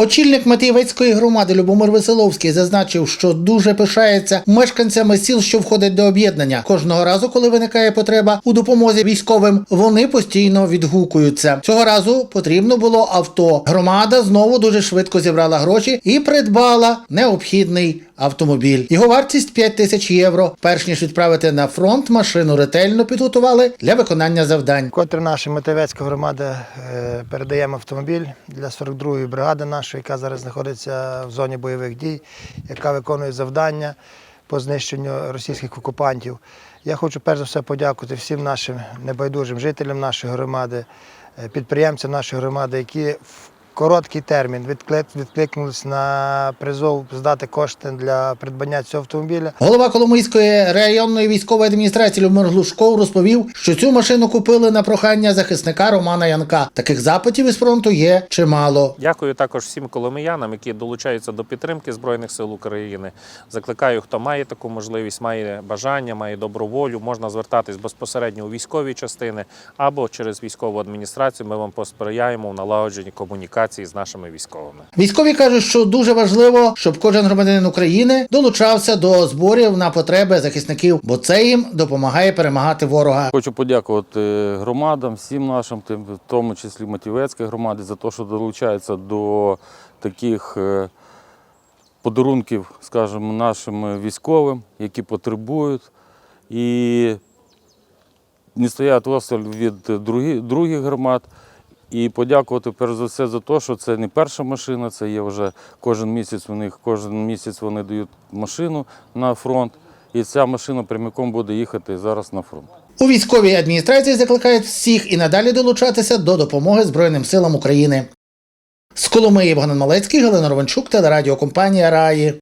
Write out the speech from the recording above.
Очільник Матієвецької громади Любомир Веселовський зазначив, що дуже пишається мешканцями сіл, що входять до об'єднання. Кожного разу, коли виникає потреба у допомозі військовим, вони постійно відгукуються. Цього разу потрібно було авто. Громада знову дуже швидко зібрала гроші і придбала необхідний автомобіль. Його вартість 5 тисяч євро. Перш ніж відправити на фронт, машину ретельно підготували для виконання завдань. Вкотре наша Матевецька громада е, передаємо автомобіль для 42-ї бригади нашої, яка зараз знаходиться в зоні бойових дій, яка виконує завдання по знищенню російських окупантів. Я хочу перш за все подякувати всім нашим небайдужим жителям нашої громади, е, підприємцям нашої громади, які короткий термін відклик- відкликнулись на призов здати кошти для придбання цього автомобіля. Голова Коломийської районної військової адміністрації Любомир Глушков розповів, що цю машину купили на прохання захисника Романа Янка. Таких запитів із фронту є чимало. Дякую також всім коломиянам, які долучаються до підтримки Збройних сил України. Закликаю, хто має таку можливість, має бажання, має добру волю, можна звертатись безпосередньо у військові частини або через військову адміністрацію. Ми вам посприяємо в налагодженні комунікації з нашими військовими. Військові кажуть, що дуже важливо, щоб кожен громадянин України долучався до зборів на потреби захисників, бо це їм допомагає перемагати ворога. Хочу подякувати громадам, всім нашим, тим, в тому числі Матівецькій громаді, за те, що долучаються до таких е, подарунків, скажімо, нашим військовим, які потребують. І не стоять осторонь від других громад. І подякувати перш за все за те, що це не перша машина, це є вже кожен місяць у них, кожен місяць вони дають машину на фронт. І ця машина прямиком буде їхати зараз на фронт. У військовій адміністрації закликають всіх і надалі долучатися до допомоги Збройним силам України. З Коломиї Богдан Малецький, Галина Ровенчук, телерадіокомпанія Раї.